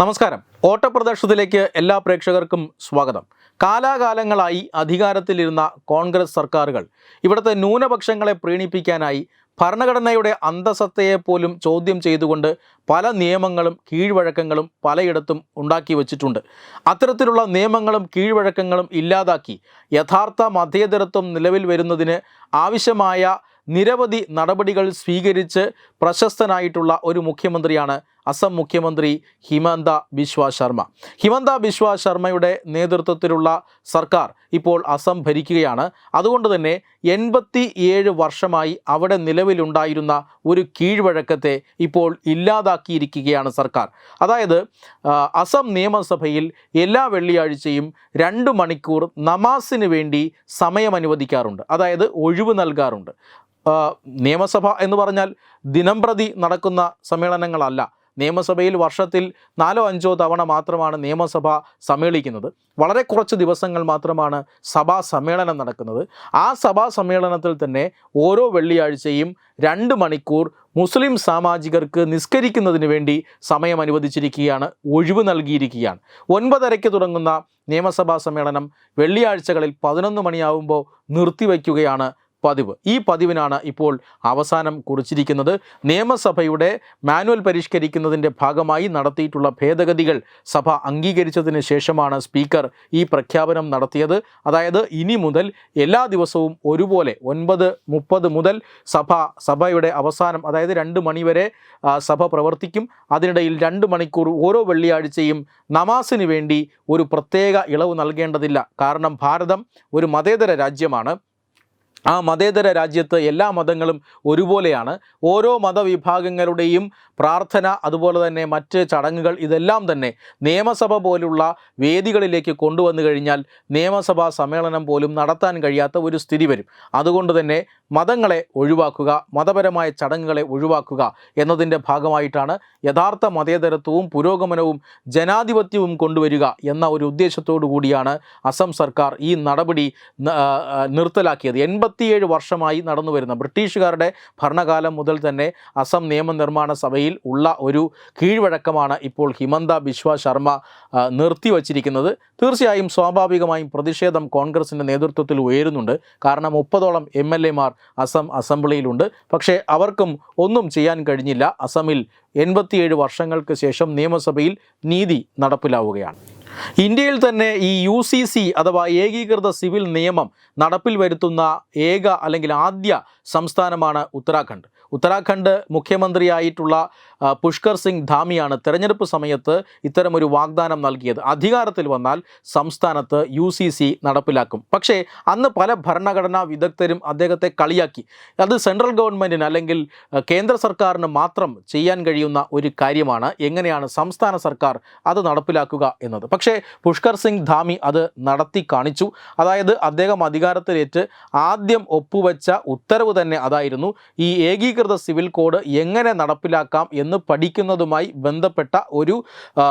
നമസ്കാരം. ഓട്ടപ്രദർശനത്തിലേക്ക് എല്ലാ പ്രേക്ഷകർക്കും സ്വാഗതം. കാലാകാലങ്ങളായി അധികാരത്തിലിരുന്ന കോൺഗ്രസ് സർക്കാരുകൾ ഇവിടുത്തെ ന്യൂനപക്ഷങ്ങളെ പ്രീണിപ്പിക്കാനായി ഭരണഘടനയുടെ അന്തസത്തയെ പോലും ചോദ്യം ചെയ്തുകൊണ്ട് പല നിയമങ്ങളും കീഴ്വഴക്കങ്ങളും പലയിടത്തും ഉണ്ടാക്കി വച്ചിട്ടുണ്ട്. അത്തരത്തിലുള്ള നിയമങ്ങളും കീഴ്വഴക്കങ്ങളും ഇല്ലാതാക്കി യഥാർത്ഥ മതേതരത്വം നിലവിൽ വരുന്നതിന് ആവശ്യമായ നിരവധി നടപടികൾ സ്വീകരിച്ച് പ്രശസ്തനായിട്ടുള്ള ഒരു മുഖ്യമന്ത്രിയാണ് അസം മുഖ്യമന്ത്രി ഹിമന്ത ബിശ്വ ശർമ്മ. ഹിമന്ത ബിശ്വ ശർമ്മയുടെ നേതൃത്വത്തിലുള്ള സർക്കാർ ഇപ്പോൾ അസം ഭരിക്കുകയാണ്. അതുകൊണ്ട് തന്നെ എൺപത്തി ഏഴ് വർഷമായി അവിടെ നിലവിലുണ്ടായിരുന്ന ഒരു കീഴ്വഴക്കത്തെ ഇപ്പോൾ ഇല്ലാതാക്കിയിരിക്കുകയാണ് സർക്കാർ. അതായത് അസം നിയമസഭയിൽ എല്ലാ വെള്ളിയാഴ്ചയും രണ്ട് മണിക്കൂർ നമാസിന് വേണ്ടി സമയം അനുവദിക്കാറുണ്ട് അതായത് ഒഴിവ് നൽകാറുണ്ട്. നിയമസഭ എന്ന് പറഞ്ഞാൽ ദിനംപ്രതി നടക്കുന്ന സമ്മേളനങ്ങളല്ല. നിയമസഭയിൽ വർഷത്തിൽ നാലോ അഞ്ചോ തവണ മാത്രമാണ് നിയമസഭ സമ്മേളിക്കുന്നത്. വളരെ കുറച്ച് ദിവസങ്ങൾ മാത്രമാണ് സഭാ സമ്മേളനം നടക്കുന്നത്. ആ സഭാ സമ്മേളനത്തിൽ തന്നെ ഓരോ വെള്ളിയാഴ്ചയും രണ്ട് മണിക്കൂർ മുസ്ലിം സാമാജികർക്ക് നിസ്കരിക്കുന്നതിന് വേണ്ടി സമയം അനുവദിച്ചിരിക്കുകയാണ് ഒഴിവ് നൽകിയിരിക്കുകയാണ്. ഒൻപതരയ്ക്ക് തുടങ്ങുന്ന നിയമസഭാ സമ്മേളനം വെള്ളിയാഴ്ചകളിൽ പതിനൊന്ന് മണിയാവുമ്പോൾ നിർത്തിവെക്കുകയാണ് പതിവ്. ഈ പതിവിനാണ് ഇപ്പോൾ അവസാനം കുറിച്ചിരിക്കുന്നത്. നിയമസഭയുടെ മാനുവൽ പരിഷ്കരിക്കുന്നതിന്റെ ഭാഗമായി നടത്തിയിട്ടുള്ള ഭേദഗതികൾ സഭ അംഗീകരിച്ചതിന് ശേഷമാണ് സ്പീക്കർ ഈ പ്രഖ്യാപനം നടത്തിയത്. അതായത് ഇനി മുതൽ എല്ലാ ദിവസവും ഒരുപോലെ ഒൻപത് മുപ്പത് മുതൽ സഭ സഭയുടെ അവസാനം അതായത് രണ്ട് മണിവരെ സഭ പ്രവർത്തിക്കും. അതിനിടയിൽ രണ്ട് മണിക്കൂർ ഓരോ വെള്ളിയാഴ്ചയും നമാസിന് വേണ്ടി ഒരു പ്രത്യേക ഇളവ് നൽകേണ്ടതില്ല. കാരണം ഭാരതം ഒരു മതേതര രാജ്യമാണ്. ആ മതേതര രാജ്യത്ത് എല്ലാ മതങ്ങളും ഒരുപോലെയാണ്. ഓരോ മതവിഭാഗങ്ങളുടെയും പ്രാർത്ഥന അതുപോലെ തന്നെ മറ്റ് ചടങ്ങുകൾ ഇതെല്ലാം തന്നെ നിയമസഭ പോലുള്ള വേദികളിലേക്ക് കൊണ്ടുവന്നു കഴിഞ്ഞാൽ നിയമസഭാ സമ്മേളനം പോലും നടത്താൻ കഴിയാത്ത ഒരു സ്ഥിതി വരും. അതുകൊണ്ട് തന്നെ മതങ്ങളെ ഒഴിവാക്കുക മതപരമായ ചടങ്ങുകളെ ഒഴിവാക്കുക എന്നതിന്റെ ഭാഗമായിട്ടാണ് യഥാർത്ഥ മതേതരത്വവും പുരോഗമനവും ജനാധിപത്യവും കൊണ്ടുവരിക എന്ന ഒരു ഉദ്ദേശത്തോടു കൂടിയാണ് അസം സർക്കാർ ഈ നടപടി നിർത്തലാക്കിയത്. എൺപത്തിയേഴ് വർഷമായി നടന്നു വരുന്ന ബ്രിട്ടീഷുകാരുടെ ഭരണകാലം മുതൽ തന്നെ അസം നിയമനിർമ്മാണ സഭയിൽ ഉള്ള ഒരു കീഴ്വഴക്കമാണ് ഇപ്പോൾ ഹിമന്ത ബിശ്വ ശർമ്മ നിർത്തിവച്ചിരിക്കുന്നത്. തീർച്ചയായും സ്വാഭാവികമായും പ്രതിഷേധം കോൺഗ്രസിന്റെ നേതൃത്വത്തിൽ ഉയരുന്നുണ്ട്. കാരണം മുപ്പതോളം എം എൽ എമാർ അസം അസംബ്ലിയിലുണ്ട്. പക്ഷേ അവർക്കും ഒന്നും ചെയ്യാൻ കഴിഞ്ഞില്ല. അസമിൽ എൺപത്തിയേഴ് വർഷങ്ങൾക്ക് ശേഷം നിയമസഭയിൽ നീതി നടപ്പിലാവുകയാണ്. ഇന്ത്യയിൽ തന്നെ ഈ യു സി സി അഥവാ ഏകീകൃത സിവിൽ നിയമം നടപ്പിൽ വരുത്തുന്ന ഏക അല്ലെങ്കിൽ ആദ്യ സംസ്ഥാനമാണ് ഉത്തരാഖണ്ഡ്. ഉത്തരാഖണ്ഡ് മുഖ്യമന്ത്രിയായിട്ടുള്ള പുഷ്കർ സിംഗ് ധാമിയാണ് തെരഞ്ഞെടുപ്പ് സമയത്ത് ഇത്തരമൊരു വാഗ്ദാനം നൽകിയത്. അധികാരത്തിൽ വന്നാൽ സംസ്ഥാനത്ത് യു നടപ്പിലാക്കും. പക്ഷേ അന്ന് പല ഭരണഘടനാ വിദഗ്ധരും അദ്ദേഹത്തെ കളിയാക്കി. അത് സെൻട്രൽ ഗവൺമെന്റിന് അല്ലെങ്കിൽ കേന്ദ്ര സർക്കാരിന് മാത്രം ചെയ്യാൻ കഴിയുന്ന ഒരു കാര്യമാണ്. എങ്ങനെയാണ് സംസ്ഥാന സർക്കാർ അത് നടപ്പിലാക്കുക എന്നത്. പക്ഷേ പുഷ്കർ സിംഗ് ധാമി അത് നടത്തി കാണിച്ചു. അതായത് അദ്ദേഹം അധികാരത്തിലേറ്റ് ആദ്യം ഒപ്പുവെച്ച ഉത്തരവ് തന്നെ അതായിരുന്നു ഈ ഏകീകൃത സിവിൽ കോഡ് എങ്ങനെ നടപ്പിലാക്കാം എന്ന് പഠിക്കുന്നതുമായി ബന്ധപ്പെട്ട ഒരു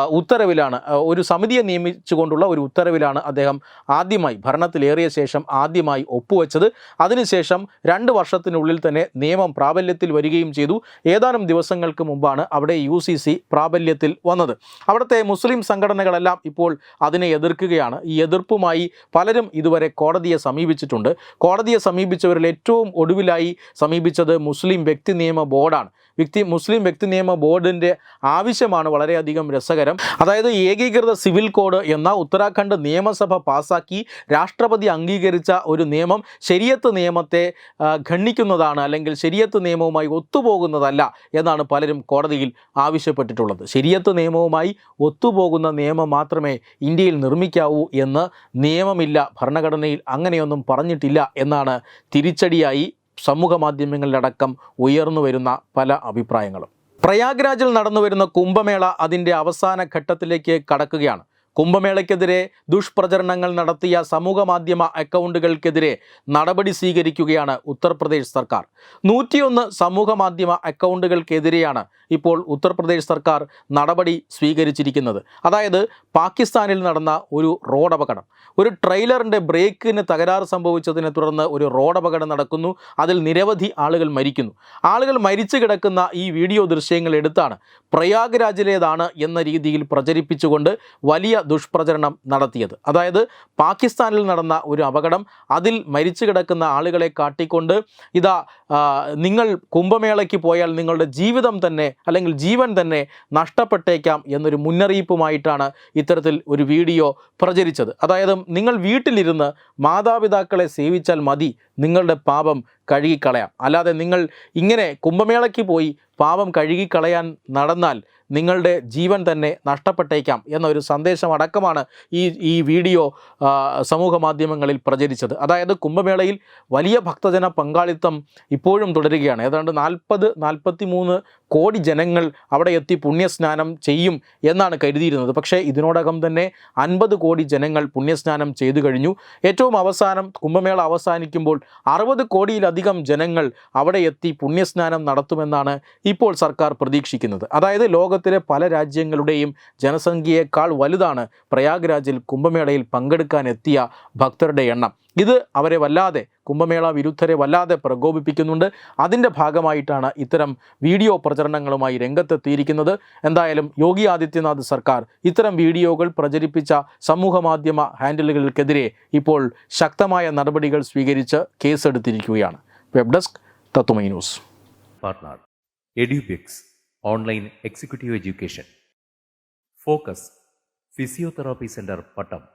ഉത്തരവിലാണ് ഒരു സമിതിയെ നിയമിച്ചുകൊണ്ടുള്ള ഒരു ഉത്തരവിലാണ് അദ്ദേഹം ആദ്യമായി ഭരണത്തിലേറിയ ശേഷം ആദ്യമായി ഒപ്പുവെച്ചത്. അതിനുശേഷം രണ്ട് വർഷത്തിനുള്ളിൽ തന്നെ നിയമം പ്രാബല്യത്തിൽ വരികയും ചെയ്തു. ഏതാനും ദിവസങ്ങൾക്ക് മുമ്പാണ് അവിടെ യു സി സി പ്രാബല്യത്തിൽ വന്നത്. അവിടുത്തെ മുസ്ലിം സംഘടനകളെല്ലാം ഇപ്പോൾ അതിനെ എതിർക്കുകയാണ്. ഈ എതിർപ്പുമായി പലരും ഇതുവരെ കോടതിയെ സമീപിച്ചിട്ടുണ്ട്. കോടതിയെ സമീപിച്ചവരിൽ ഏറ്റവും ഒടുവിലായി സമീപിച്ചത് മുസ്ലിം വ്യക്തി നിയമ ബോർഡാണ്. വ്യക്തി മുസ്ലിം വ്യക്തി നിയമ ബോർഡിന്റെ ആവശ്യമാണ് വളരെയധികം രസകരം. അതായത് ഏകീകൃത സിവിൽ കോഡ് എന്ന ഉത്തരാഖണ്ഡ് നിയമസഭ പാസാക്കി രാഷ്ട്രപതി അംഗീകരിച്ച ഒരു നിയമം ശരിയത്ത് നിയമത്തെ ഖണ്ഡിക്കുന്നതാണ് അല്ലെങ്കിൽ ശരിയത്ത് നിയമവുമായി ഒത്തുപോകുന്നതല്ല എന്നാണ് പലരും കോടതിയിൽ ആവശ്യപ്പെട്ടിട്ടുള്ളത്. ശരിയത്ത് നിയമവുമായി ഒത്തുപോകുന്ന നിയമം മാത്രമേ ഇന്ത്യയിൽ നിർമ്മിക്കാവൂ എന്ന് നിയമമില്ല ഭരണഘടനയിൽ അങ്ങനെയൊന്നും പറഞ്ഞിട്ടില്ല എന്നാണ് തിരിച്ചടിയായി സമൂഹ മാധ്യമങ്ങളിലടക്കം ഉയർന്നു വരുന്ന പല അഭിപ്രായങ്ങളും. പ്രയാഗ്രാജിൽ നടന്നു വരുന്ന കുംഭമേള അതിന്റെ അവസാന ഘട്ടത്തിലേക്ക് കടക്കുകയാണ്. കുംഭമേളയ്ക്കെതിരെ ദുഷ്പ്രചരണങ്ങൾ നടത്തിയ സമൂഹ മാധ്യമ അക്കൗണ്ടുകൾക്കെതിരെ നടപടി സ്വീകരിക്കുകയാണ് ഉത്തർപ്രദേശ് സർക്കാർ. നൂറ്റിയൊന്ന് സമൂഹ മാധ്യമ അക്കൗണ്ടുകൾക്കെതിരെയാണ് ഇപ്പോൾ ഉത്തർപ്രദേശ് സർക്കാർ നടപടി സ്വീകരിച്ചിരിക്കുന്നത്. അതായത് പാകിസ്ഥാനിൽ നടന്ന ഒരു റോഡ് അപകടം ഒരു ട്രെയിലറിന്റെ ബ്രേക്കിന് തകരാറ് സംഭവിച്ചതിനെ തുടർന്ന് ഒരു റോഡ് അപകടം നടക്കുന്നു. അതിൽ നിരവധി ആളുകൾ മരിക്കുന്നു. ആളുകൾ മരിച്ചു കിടക്കുന്ന ഈ വീഡിയോ ദൃശ്യങ്ങൾ എടുത്താണ് പ്രയാഗ്രാജിലേതാണ് എന്ന രീതിയിൽ പ്രചരിപ്പിച്ചുകൊണ്ട് വലിയ ദുഷ്പ്രചരണം നടത്തിയത്. അതായത് പാകിസ്ഥാനിൽ നടന്ന ഒരു അപകടം അതിൽ മരിച്ചു കിടക്കുന്ന ആളുകളെ കാട്ടിക്കൊണ്ട് ഇതാ നിങ്ങൾ കുംഭമേളയ്ക്ക് പോയാൽ നിങ്ങളുടെ ജീവിതം തന്നെ അല്ലെങ്കിൽ ജീവൻ തന്നെ നഷ്ടപ്പെട്ടേക്കാം എന്നൊരു മുന്നറിയിപ്പുമായിട്ടാണ് ഇത്തരത്തിൽ ഒരു വീഡിയോ പ്രചരിച്ചത്. അതായത് നിങ്ങൾ വീട്ടിലിരുന്ന് മാതാപിതാക്കളെ സേവിച്ചാൽ മതി. നിങ്ങളുടെ പാപം കഴുകിക്കളയാം. അല്ലാതെ നിങ്ങൾ ഇങ്ങനെ കുംഭമേളയ്ക്ക് പോയി പാപം കഴുകിക്കളയാൻ നടന്നാൽ നിങ്ങളുടെ ജീവൻ തന്നെ നഷ്ടപ്പെട്ടേക്കാം എന്നൊരു സന്ദേശം അടക്കമാണ് ഈ ഈ വീഡിയോ സമൂഹ മാധ്യമങ്ങളിൽ പ്രചരിച്ചത്. അതായത് കുംഭമേളയിൽ വലിയ ഭക്തജന പങ്കാളിത്തം ഇപ്പോഴും തുടരുകയാണ്. ഏതാണ്ട് നാൽപ്പത് നാൽപ്പത്തി മൂന്ന് കോടി ജനങ്ങൾ അവിടെ എത്തി പുണ്യസ്നാനം ചെയ്യും എന്നാണ് കരുതിയിരുന്നത്. പക്ഷേ ഇതിനോടകം തന്നെ അൻപത് കോടി ജനങ്ങൾ പുണ്യസ്നാനം ചെയ്തു കഴിഞ്ഞു. ഏറ്റവും അവസാനം കുംഭമേള അവസാനിക്കുമ്പോൾ അറുപത് കോടിയിലധികം ജനങ്ങൾ അവിടെ എത്തി പുണ്യസ്നാനം നടത്തുമെന്നാണ് ഇപ്പോൾ സർക്കാർ പ്രതീക്ഷിക്കുന്നത്. അതായത് ലോകത്തിലെ പല രാജ്യങ്ങളുടെയും ജനസംഖ്യയേക്കാൾ വലുതാണ് പ്രയാഗ്രാജിൽ കുംഭമേളയിൽ പങ്കെടുക്കാൻ എത്തിയ ഭക്തരുടെ എണ്ണം. ഇത് അവരെ വല്ലാതെ കുംഭമേള വിരുദ്ധരെ വല്ലാതെ പ്രകോപിപ്പിക്കുന്നുണ്ട്. അതിന്റെ ഭാഗമായിട്ടാണ് ഇത്തരം വീഡിയോ പ്രചരണങ്ങളുമായി രംഗത്തെത്തിയിരിക്കുന്നത്. എന്തായാലും യോഗി ആദിത്യനാഥ് സർക്കാർ ഇത്തരം വീഡിയോകൾ പ്രചരിപ്പിച്ച സമൂഹ മാധ്യമ ഹാൻഡിലുകൾക്കെതിരെ ഇപ്പോൾ ശക്തമായ നടപടികൾ സ്വീകരിച്ച് കേസെടുത്തിരിക്കുകയാണ്. Web desk Tatwamayi news. Online executive education. Focus physiotherapy center Pattom.